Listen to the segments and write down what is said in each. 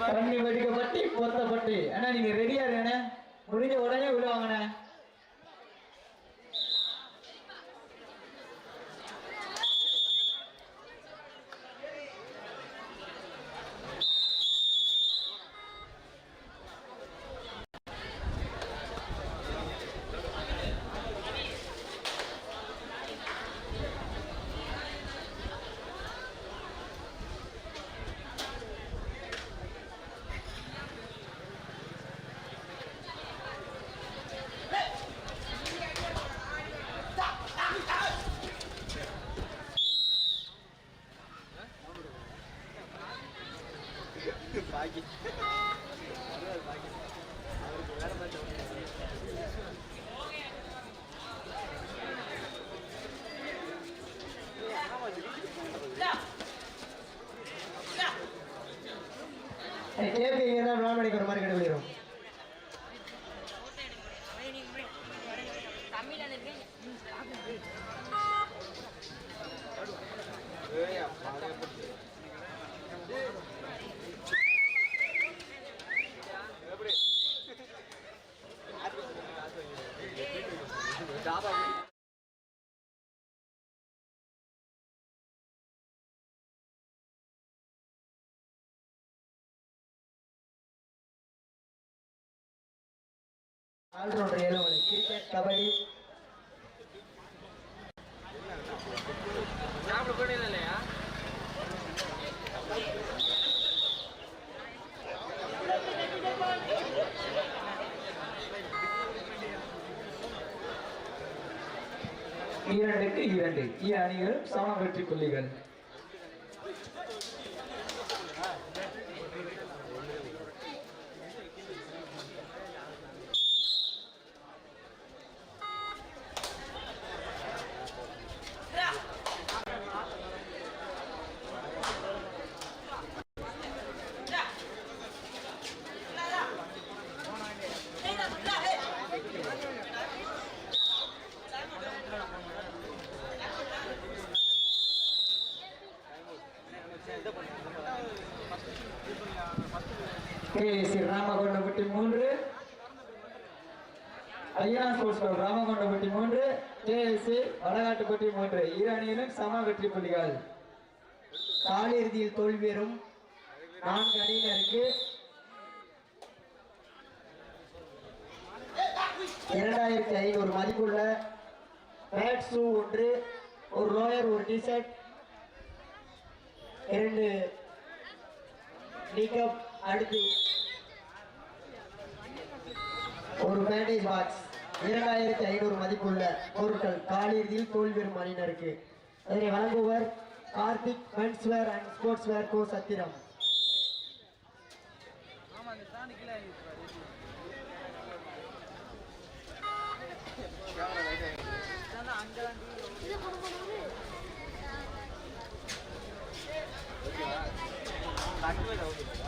தண்ணி வடிக்கப்பட்டு பொத்தப்பட்டு அண்ணா நீங்க ரெடியா இருங்கண்ணே முடிஞ்ச உடனே உள்ள ஆல்ரவுண்டர் ஏழு கிரிக்கெட் கபடி. இரண்டுக்கு இரண்டு. இரு அணிகள் சம வெற்றி புள்ளிகள். ஐயா ஸ்போர்ட்ஸ் கிளப் ராமகொண்டப்பட்டி மூன்று கேஎஸ்சி வடகாட்டுப்பட்டி மூன்று. இரு அணியிலும் சம வெற்றி புள்ளிகள். காலிறுதியில் தோல்வி பெறும் நான்கு அணியினருக்கு இரண்டாயிரத்தி ஐநூறு மதிப்புள்ள பேட் ஷூ ஒன்று ஒரு லோயர் ஒரு டிஷர்ட் இரண்டு நீக்கப் அடுத்து ஒரு பேண்டேஜ் பாக்ஸ் இரண்டாயிரத்தி ஐநூறு மதிப்புள்ள பொருட்கள் காலிறுதியில் தோல்வி பெறும் அணியினருக்கு அதனை வழங்குவர் Karthik menswear and sportswear கோ சத்திரம். பத்து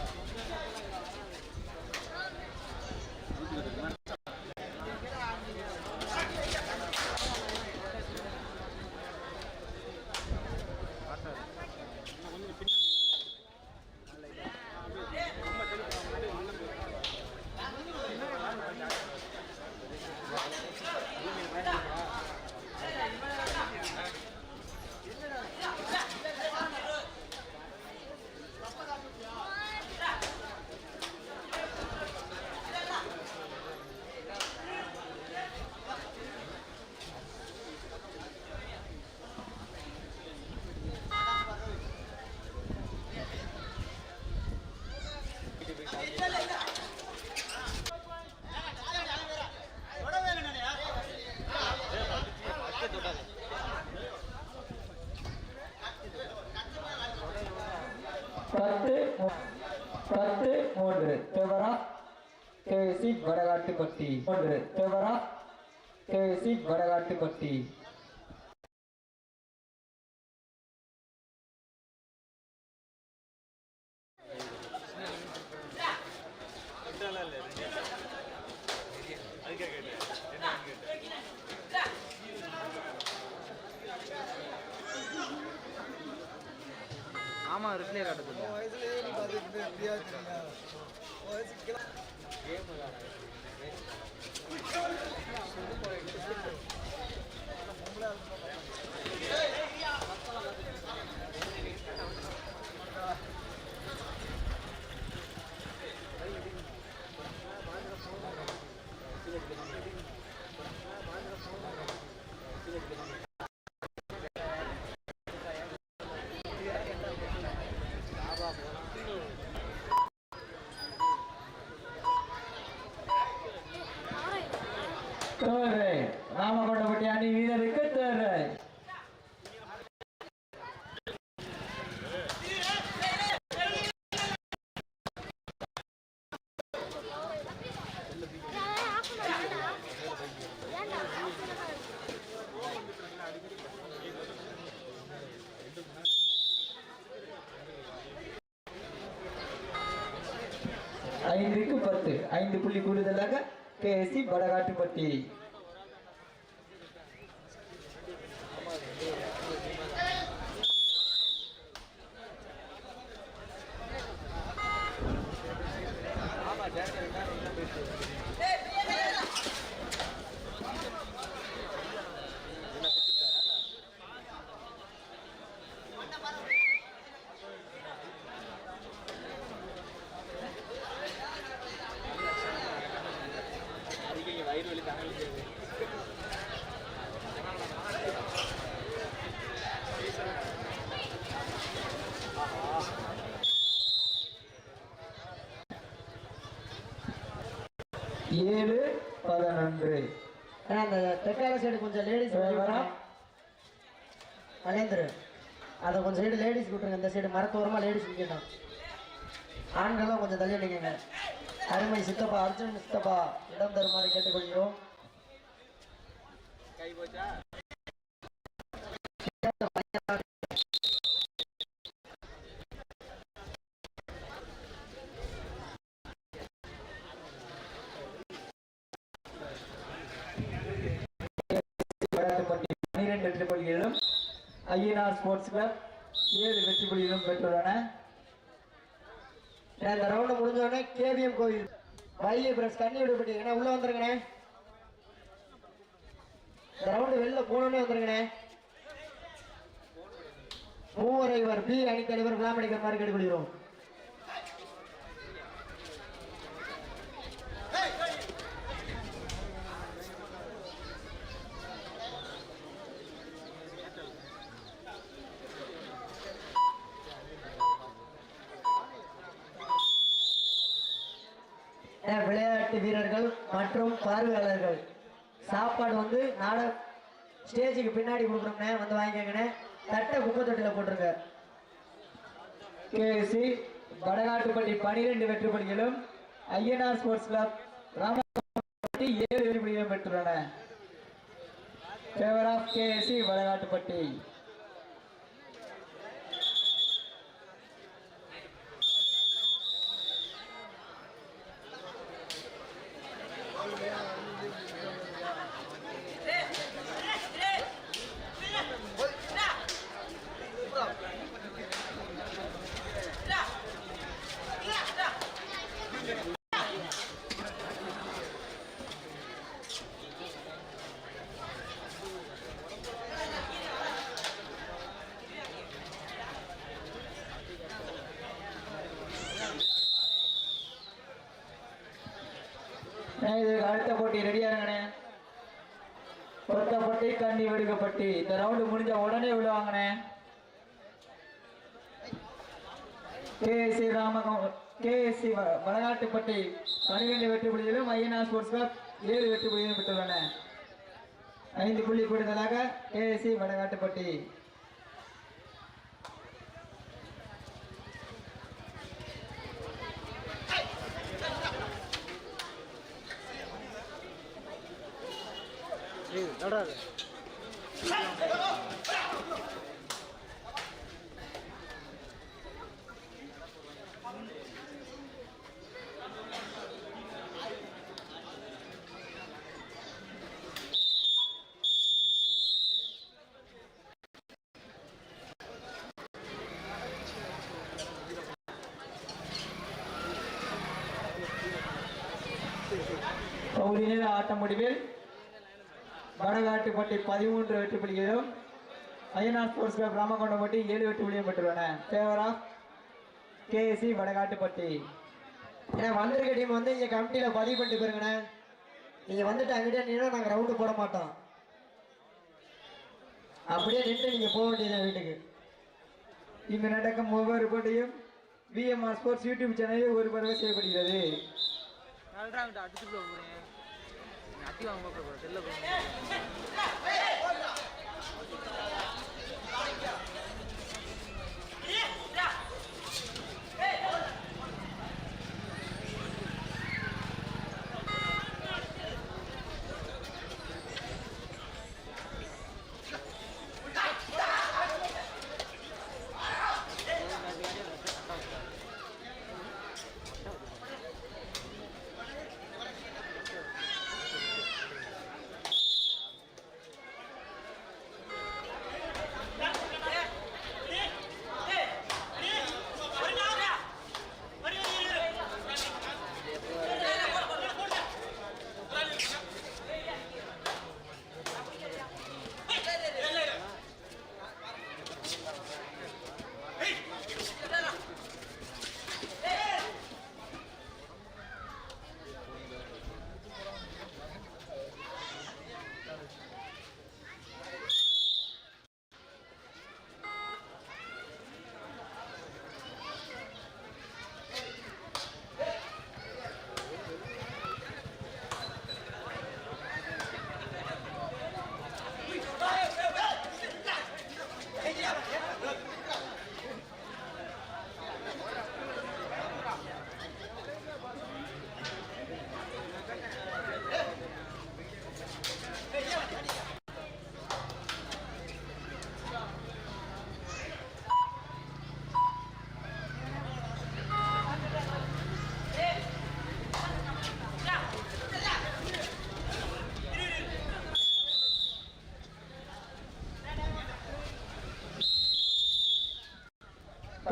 பத்து மூன்று. தேவரா வடகாட்டு வடகாட்டுப்பட்டி மூன்று. தேவரா வடகாட்டு வடகாட்டுப்பட்டி ஆமா ரிப்ளே ਦੇ ਅੱਧਿਆ ਚੱਲਿਆ ਓਏ ਸਿੱਕਲਾ ਗੇਮ ਲਗਾ கூடுதலாக கேசி ஏழு பதினொன்று. ஏன்னா அந்த தெற்கால சைடு கொஞ்சம் லேடிஸ் மகேந்திரு அதை கொஞ்சம் சைடு லேடிஸ் விட்டுருங்க. இந்த சைடு மரத்தோரமாக லேடிஸ் நிற்கட்டும் ஆண்கள்லாம் கொஞ்சம் தள்ளி நிற்குங்க அருமை சித்தப்பா அர்ஜுன் சித்தப்பா இடம் தருமாறு கேட்டுக்கொள்கிறோம் கை போச்சா படகாட்டுப்பட்டி பன்னிரெண்டு வெற்றி புள்ளிகளும் ஐஎன்ஆர் ஸ்போர்ட்ஸ் கிளப் ஏழு வெற்றி புள்ளிகளும் பெற்றுள்ளன. இந்த ரவுண்டு முடிஞ்ச உடனே கேவிஎம் கோயில் வைகை பிரஸ் கண்ணி விடுபட்டு உள்ள வந்துருங்கண்ணே இந்த ரவுண்டு வெளில போனோடனே வந்துருங்கண்ணே மூவரைவர் பி அணி தலைவர் விளாமடிக்கிற மாதிரி கேட்டுக்கொள்கிறோம். விளையாட்டு வீரர்கள் மற்றும் பார்வையாளர்கள். சாப்பாடு வந்து நாட ஸ்டேஜுக்கு பின்னாடி கொடுக்குறோம்னே வந்து வாங்கிக்கங்கண்ணே. தட்டை குப்பை தொட்டியில் போட்டுருங்க கேசி படகாட்டுப்பட்டி பனிரெண்டு வெற்றி ஐஎன்ஆர் ஸ்போர்ட்ஸ் கிளப் ராமபட்டி ஏழு வெற்றி பெற்றுள்ளன. ஃபேவர் ஆஃப் கேசி வடகாட்டுப்பட்டி இதுக்கு அடுத்த போட்டி. ரெடியா இருங்கண்ணே. கொத்தப்பட்டி கண்ணி வெடுக்கப்பட்டி. இந்த ரவுண்டு முடிஞ்ச உடனே விழுவாங்கண்ணே கேஎஸ்சி ராமகம் கேஎஸ்சி வடநாட்டுப்பட்டி பன்னிரெண்டு வெற்றி புள்ளிகளும் ஐஎன்ஆர் ஸ்போர்ட்ஸ் கிளப் ஏழு வெற்றி புள்ளிகளும் பெற்றுள்ளன. ஐந்து புள்ளி கூடுதலாக கேஎஸ்சி வடகாட்டுப்பட்டி ஏய் பகுதியினர் ஆட்டம் முடிவில் வடகாட்டுப்பட்டி பதிமூன்று வெற்றி புள்ளிகளும் ஐயனார் ஸ்போர்ட்ஸ் கிளப் ராமகொண்டப்பட்டி ஏழு வெற்றி புள்ளியும் பெற்றுள்ளன. Favour of KSC Vadakattupatti. ஏன்னா வந்திருக்க டீம் வந்து இங்கே கமிட்டியில் பதிவு பண்ணிட்டு போயிருங்கண்ணே நீங்கள் வந்துட்டு அங்கிட்டே நின்னா நாங்கள் ரவுண்டு போட மாட்டோம். அப்படியே நின்று நீங்கள் போக வேண்டியது வீட்டுக்கு. இங்கு நடக்கும் ஒவ்வொரு போட்டியும் விஎம்ஆர் ஸ்போர்ட்ஸ் யூடியூப் சேனலில் ஒரு பரவ செய்யப்படுகிறது. நல்றாங்கிட்ட வாங்க செல்ல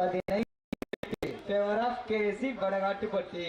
பதினைந்து favour of KSC Vadakattupatti.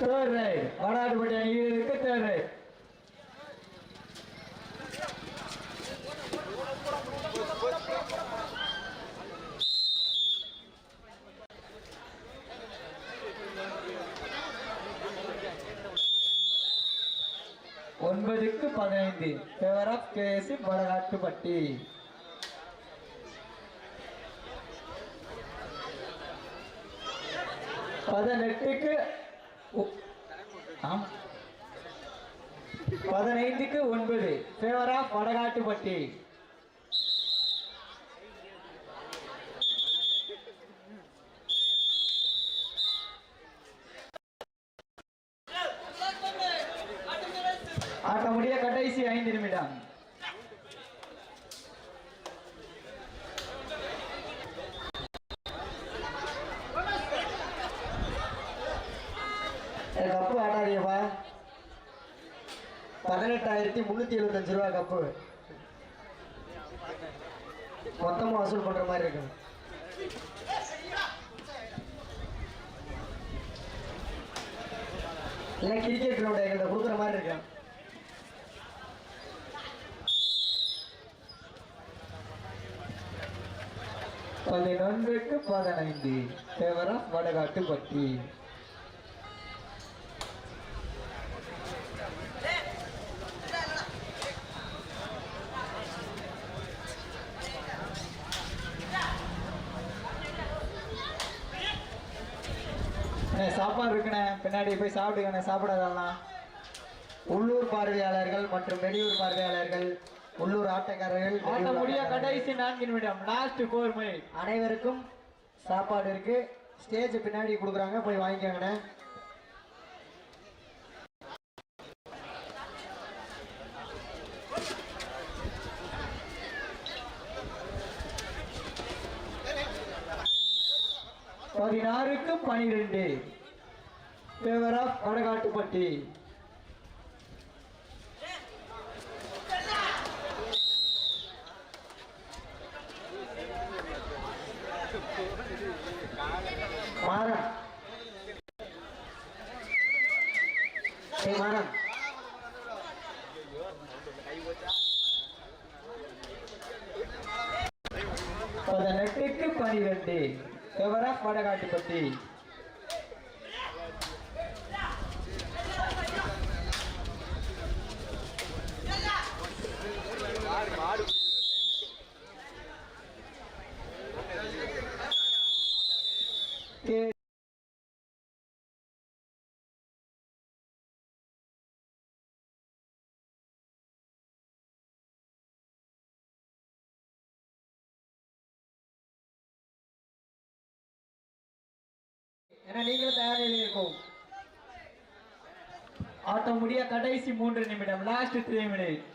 Third right. தேவை. அணியினருக்கு ஒன்பதுக்கு பதினைந்து. பேரப் கேசி வடகாட்டுப்பட்டி பதினெட்டுக்கு பதினைந்துக்கு ஒன்பது. ஃபேவர் ஆஃப் வடகாட்டுப்பட்டி ஆட்ட முடிய கடைசி ஐந்து நிமிடம் எனக்கு கப்பு ஆடாதீங்கப்பா ஆயிரத்தி முந்நூற்றி எழுபத்தஞ்சு ரூபா கப்பு மொத்தமாக வசூல் பண்ணுற மாதிரி இருக்கு. இல்லை கிரிக்கெட் கிரவுண்ட் கொடுக்குற மாதிரி இருக்கு. பதினொன்றுக்கு பதினைந்து தேவரம் வடகாட்டு வடகாட்டுப்பட்டி அண்ணே, சாப்பாடு இருக்குண்ணே பின்னாடி போய் சாப்பிடுங்கண்ணே சாப்பிடாதெல்லாம் உள்ளூர் பார்வையாளர்கள் மற்றும் வெளியூர் பார்வையாளர்கள் உள்ளூர் ஆட்டக்காரர்கள் ஆட்ட முடிய. கடைசி நான்கு நிமிடம் லாஸ்ட் மினிட் அனைவருக்கும் சாப்பாடு இருக்கு. ஸ்டேஜ் பின்னாடி கொடுக்குறாங்க போய் வாங்கிக்கோங்கண்ணே பதினாறுக்கு பனிரெண்டு ஃபேவர் ஆஃப் வடகாட்டுப்பட்டி மாறன் ஏய் மாறன் பதினெட்டுக்கு பனிரெண்டு ஃபேவர் ஆஃப் வடகாட்டுப்பட்டி கே- ஏன்னா நீங்களும் தயாரில் இருக்கும் ஆட்டம் முடிய கடைசி மூன்று நிமிடம் லாஸ்ட் த்ரீ மினிட்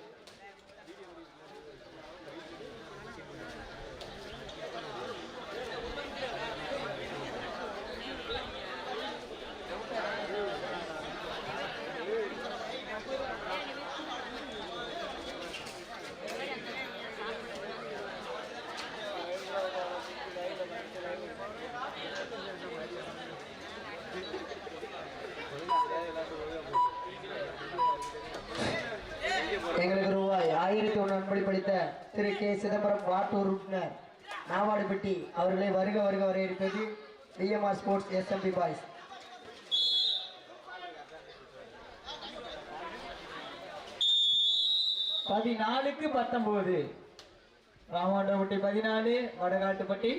எங்களுக்கு ரூபாய் ஆயிரத்தி ஒன்று அன்பளிப்பளித்த திரு கே. சிதம்பரம் வாட்டூர் உறுப்பினர் நாவாடுபட்டி அவர்களை வருக வருக வரவேற்பது டிஎம்ஆர் ஸ்போர்ட்ஸ் எஸ்எம்பி பாய்ஸ் பதினாலுக்கு பத்தொன்பது ராமாண்டபட்டி பதினாலு வடகாட்டுப்பட்டி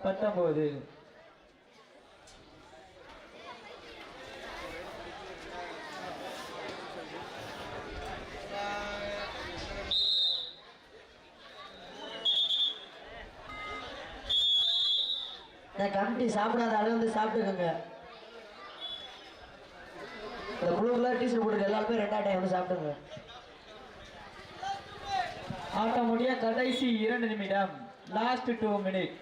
பத்தொன்பது இந்த சாப்பிடாத அளவு வந்து சாப்பிட்டுக்கோங்க. இந்த ப்ளூ கலர் டீஷர்ட் போட்டுருக்க எல்லாருமே ரெண்டா டைம் வந்து சாப்பிடுங்க ஆட்டம் முடிய கடைசி இரண்டு நிமிடம். லாஸ்ட் டூ மினிட்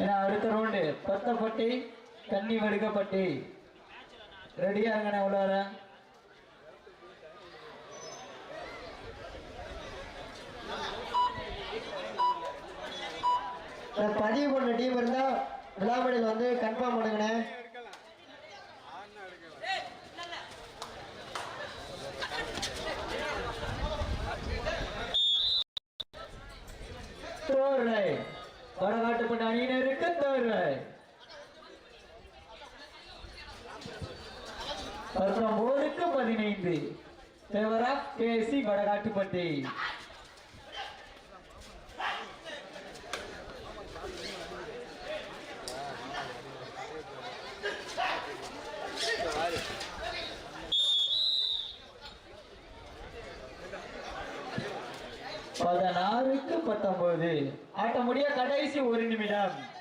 ஏன்னா அடுத்த ரவுண்டு பத்தப்பட்டி தண்ணி வடுக்கப்பட்டி. ரெடியா இருங்கண்ணா உள்ளார? பதிவு பண்ண டீம் இருந்தா விழாமணியில் வந்து கன்ஃபார்ம் பண்ணுங்கண்ணே. தேர்ட் ரைட் வடகாட்டுப்பட்ட அணியினருக்கு தோர்வை. ரைட் பதினைந்து. தேவரா கேசி வடகாட்டுப்பட்டி பத்தொன்பது. ஆட்டமுடிய கடைசி ஒரு நிமிடம்.